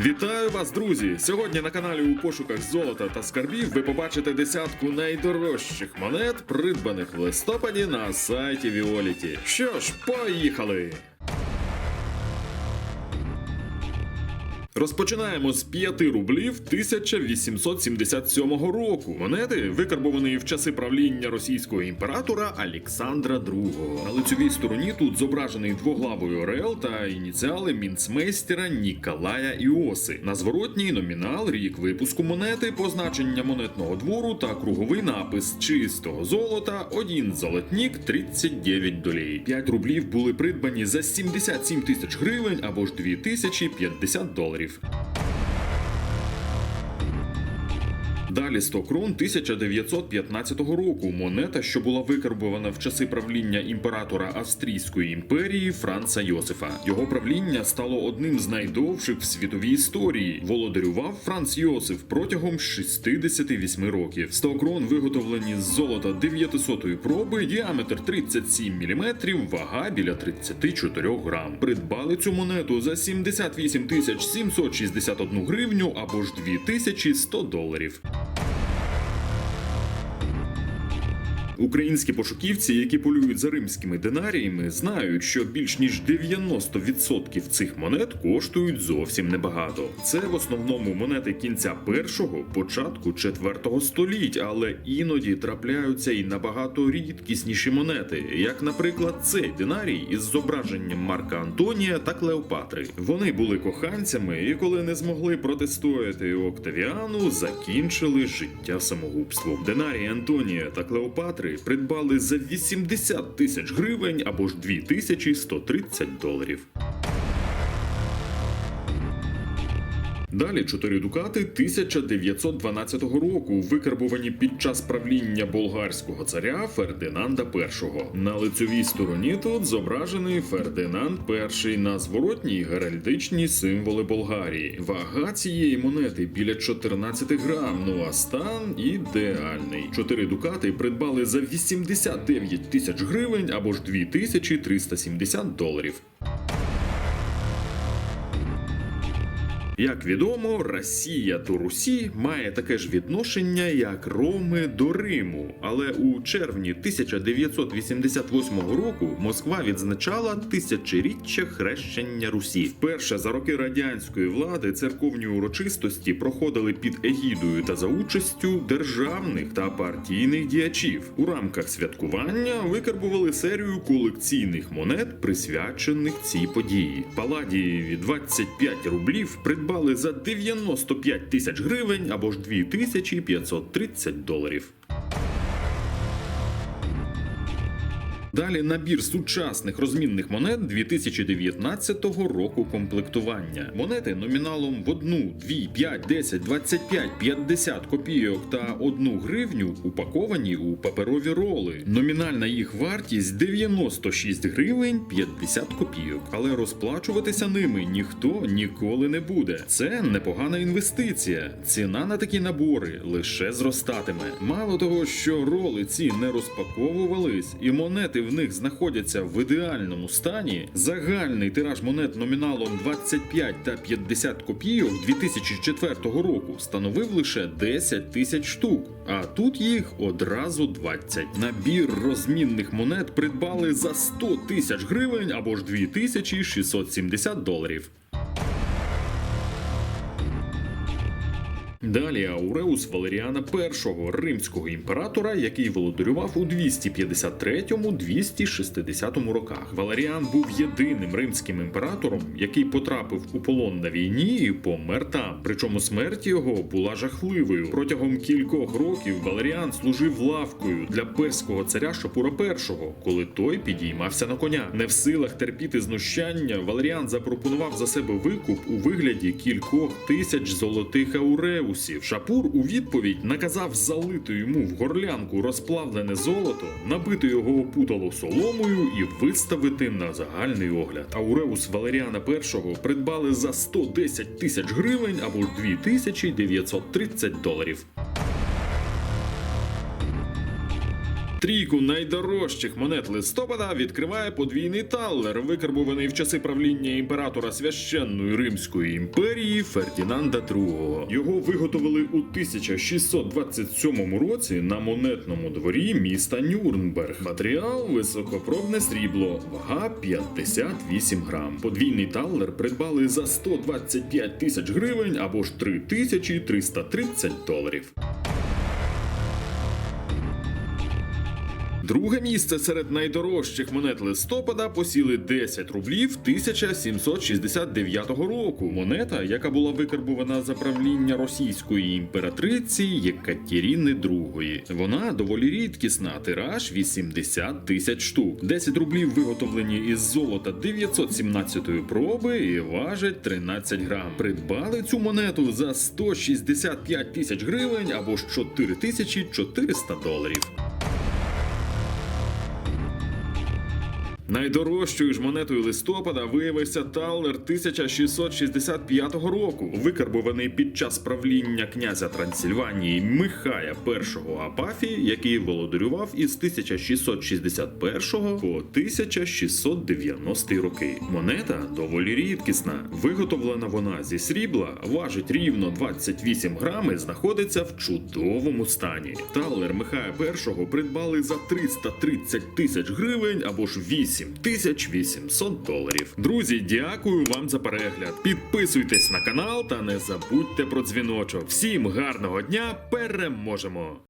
Вітаю вас, друзі! Сьогодні на каналі у пошуках золота та скарбів ви побачите десятку найдорожчих монет, придбаних в листопаді на сайті Віоліті. Що ж, поїхали! Розпочинаємо з 5 рублів 1877 року. Монети викарбовані в часи правління російського імператора Олександра II. На лицьовій стороні тут зображений двоглавий орел та ініціали мінцмейстера Ніколая Іоси. На зворотній номінал, рік випуску монети, позначення монетного двору та круговий напис чистого золота, один золотнік 39 долей. 5 рублів були придбані за 77 тисяч гривень або ж 2050 доларів. Dave. Далі 100 крон 1915 року. Монета, що була викарбована в часи правління імператора Австрійської імперії Франца Йосифа. Його правління стало одним з найдовших в світовій історії. Володарював Франц Йосиф протягом 68 років. 100 крон виготовлені з золота 900-ї проби, діаметр 37 мм, вага біля 34 грам. Придбали цю монету за 78 тисяч 761 гривню або ж 2100 доларів. Українські пошуківці, які полюють за римськими динаріями, знають, що більш ніж 90% цих монет коштують зовсім небагато. Це в основному монети кінця першого, початку четвертого століть, але іноді трапляються і набагато рідкісніші монети, як, наприклад, цей динарій із зображенням Марка Антонія та Клеопатри. Вони були коханцями, і коли не змогли протистояти Октавіану, закінчили життя самогубством. Динарій Антонія та Клеопатри придбали за 80 тисяч гривень або ж 2130 доларів. Далі чотири дукати 1912 року, викарбовані під час правління болгарського царя Фердинанда І. На лицьовій стороні тут зображений Фердинанд І на зворотній геральдичні символи Болгарії. Вага цієї монети біля 14 грам, ну а стан ідеальний. Чотири дукати придбали за 89 тисяч гривень або ж 2370 доларів. Як відомо, Росія до Русі має таке ж відношення, як Роми до Риму. Але у червні 1988 року Москва відзначала тисячоріччя хрещення Русі. Вперше за роки радянської влади церковні урочистості проходили під егідою та за участю державних та партійних діячів. У рамках святкування викарбували серію колекційних монет, присвячених цій події. Паладієві 25 рублів придбали за 95 тисяч гривень або ж 2530 доларів. Далі набір сучасних розмінних монет 2019 року комплектування. Монети номіналом в 1, 2, 5, 10, 25, 50 копійок та 1 гривню упаковані у паперові роли. Номінальна їх вартість 96 гривень 50 копійок. Але розплачуватися ними ніхто ніколи не буде. Це непогана інвестиція. Ціна на такі набори лише зростатиме. Мало того, що роли ці не розпаковувались, і монети в них знаходяться в ідеальному стані. Загальний тираж монет номіналом 25 та 50 копійок 2004 року становив лише 10 тисяч штук. А тут їх одразу 20. Набір розмінних монет придбали за 100 тисяч гривень або ж 2670 доларів. Далі Ауреус Валеріана І, римського імператора, який володарював у 253-260 роках. Валеріан був єдиним римським імператором, який потрапив у полон на війні і помер там. Причому смерть його була жахливою. Протягом кількох років Валеріан служив лавкою для перського царя Шапура І, коли той підіймався на коня. Не в силах терпіти знущання, Валеріан запропонував за себе викуп у вигляді кількох тисяч золотих ауреусів. Шапур у відповідь наказав залити йому в горлянку розплавлене золото, набити його опутало соломою і виставити на загальний огляд. Ауреус Валеріана І придбали за 110 тисяч гривень або ж 2930 доларів. Трійку найдорожчих монет листопада відкриває подвійний таллер, викарбуваний в часи правління імператора священної Римської імперії Фердінанда II. Його виготовили у 1627 році на монетному дворі міста Нюрнберг. Матеріал високопробне срібло, вага 58 грам. Подвійний таллер придбали за 125 тисяч гривень або ж 3330 доларів. Друге місце серед найдорожчих монет листопада посіли 10 рублів 1769 року. Монета, яка була викарбувана за правління російської імператриці Єкатеріни II. Вона доволі рідкісна, тираж 80 тисяч штук. 10 рублів виготовлені із золота 917 проби і важать 13 грам. Придбали цю монету за 165 тисяч гривень або ж 4400 доларів. Найдорожчою ж монетою листопада виявився талер 1665 року, викарбований під час правління князя Трансильванії Михая І Апафії, який володарював із 1661 по 1690 роки. Монета доволі рідкісна. Виготовлена вона зі срібла, важить рівно 28 грам і знаходиться в чудовому стані. Талер Михая І придбали за 330 тисяч гривень або ж 8800 доларів. Друзі, дякую вам за перегляд. Підписуйтесь на канал та не забудьте про дзвіночок. Всім гарного дня! Переможемо!